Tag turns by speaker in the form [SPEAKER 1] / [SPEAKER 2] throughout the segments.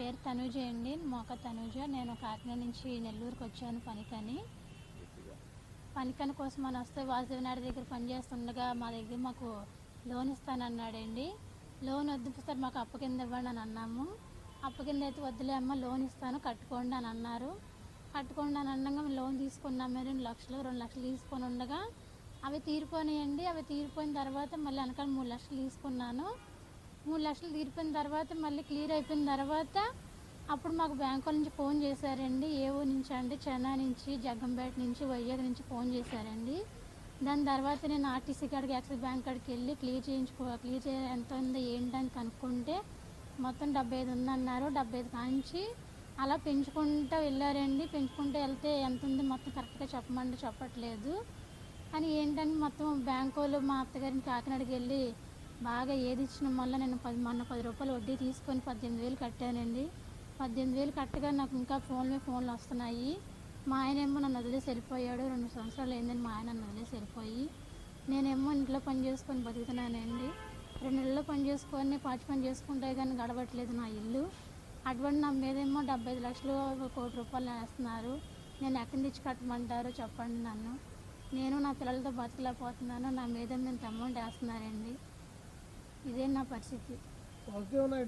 [SPEAKER 1] పేరు తనూజ అండి. మోక తనూజ. నేను కాకినాడ నుంచి నెల్లూరుకి వచ్చాను పనికని. పనికని కోసం అని వస్తే వాసుదేవ్ నాయుడు దగ్గర పనిచేస్తుండగా మా దగ్గర మాకు లోన్ ఇస్తానన్నాడండి. లోన్ వద్దు సార్ మాకు అప్పు కింద ఇవ్వండి అని అన్నాము. అప్పు కింద అయితే వద్దులే అమ్మ లోన్ ఇస్తాను కట్టుకోండి అని అన్నారు. కట్టుకోండి అని అనగా మేము లోన్ తీసుకున్నాము రెండు లక్షలు రెండు లక్షలు తీసుకొని ఉండగా అవి తీరిపోయినాయండి. అవి తీరిపోయిన తర్వాత మళ్ళీ వెనకాల మూడు లక్షలు తీసుకున్నాను. మూడు లక్షలు తీరిపోయిన తర్వాత మళ్ళీ క్లియర్ అయిపోయిన తర్వాత అప్పుడు మాకు బ్యాంకు నుంచి ఫోన్ చేశారండి. ఏవో నుంచి అంటే చెన్నై నుంచి జగ్గంపేట నుంచి వైజాగ్ నుంచి ఫోన్ చేశారండి. దాని తర్వాత నేను ఆర్టీసీ కాడికి యాక్సిస్ బ్యాంక్ కాడికి వెళ్ళి క్లియర్ చేయించుకో క్లియర్ చేయ ఎంత ఉందో ఏంటని కనుక్కుంటే మొత్తం డెబ్బై ఐదు ఉందన్నారు డెబ్బై ఐదు కాంచి అలా పెంచుకుంటూ వెళ్ళారండి. పెంచుకుంటూ వెళ్తే ఎంత ఉంది మొత్తం కరెక్ట్గా చెప్పమంటే చెప్పట్లేదు. అని ఏంటని మొత్తం బ్యాంకు వాళ్ళు మా అత్తగారిని కాకినాడకి వెళ్ళి బాగా ఏది ఇచ్చిన వల్ల నేను పది మొన్న పది రూపాయలు వడ్డీ తీసుకొని పద్దెనిమిది వేలు కట్టానండి. పద్దెనిమిది వేలు కట్టగా నాకు ఇంకా ఫోన్లు ఫోన్లు వస్తున్నాయి. మా ఆయన ఏమో నన్ను వదిలేసి వెళ్ళిపోయాడు. రెండు సంవత్సరాలు అయిందని మా ఆయన నన్ను వదిలేసి వెళ్ళిపోయి నేనేమో ఇంట్లో పని చేసుకొని బతుకుతున్నానండి. రెండు నెలల్లో పని చేసుకొని పాచి పని చేసుకుంటే కానీ గడవట్లేదు నా ఇల్లు. అటువంటి నా మీదేమో డెబ్బై ఐదు లక్షలు కోటి రూపాయలు వేస్తున్నారు. నేను ఎక్కడి నుంచి కట్టమంటారో చెప్పండి నన్ను. నేను నా పిల్లలతో బతకలేకపోతున్నాను. నా మీద నేను అమౌంట్ వేస్తున్నారండి. ఇదే నా పరిస్థితి.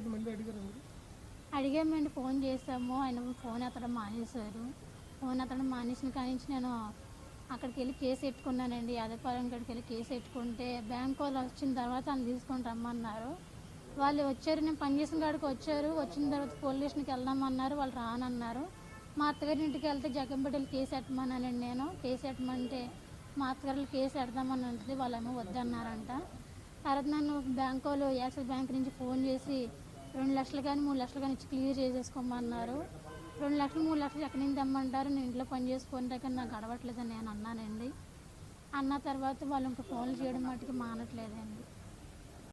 [SPEAKER 2] మళ్ళీ అడిగారు
[SPEAKER 1] అడిగామండి ఫోన్ చేసాము ఆయన ఫోన్ ఎత్తడం మానేశారు. ఫోన్ ఎత్తడం మానేసిన కాడి నుంచి నేను అక్కడికి వెళ్ళి కేసు పెట్టుకున్నానండి యాదవపాలెం కాడికి వెళ్ళి కేసు పెట్టుకుంటే బ్యాంక్ వాళ్ళు వచ్చిన తర్వాత వాళ్ళు తీసుకొని రమ్మన్నారు. వాళ్ళు వచ్చారు. నేను పనిచేసిన కాడికి వచ్చారు. వచ్చిన తర్వాత పోలీస్ స్టేషన్కి వెళ్దామన్నారు. వాళ్ళు రానన్నారు. మా అత్తగారి ఇంటికి వెళ్తే జగంపేటలు కేసు పెట్టమన్నానండి నేను. కేసు పెట్టమంటే మా అత్తగారు కేసు పెడదామని అంటే వాళ్ళేమో వద్దన్నారంట. తర్వాత నన్ను బ్యాంక్ వాళ్ళు యాక్సిస్ బ్యాంక్ నుంచి ఫోన్ చేసి రెండు లక్షలు కానీ మూడు లక్షలు కానీ ఇచ్చి క్లియర్ చేసేసుకోమన్నారు. రెండు లక్షలు మూడు లక్షలు ఎక్కడి నుంచి తెమ్మంటారు? నేను ఇంట్లో పని చేసుకుంటే కానీ నాకు గడవట్లేదని నేను అన్నానండి. అన్న తర్వాత వాళ్ళు ఇంకా ఫోన్లు చేయడం మట్టుకు మానట్లేదండి.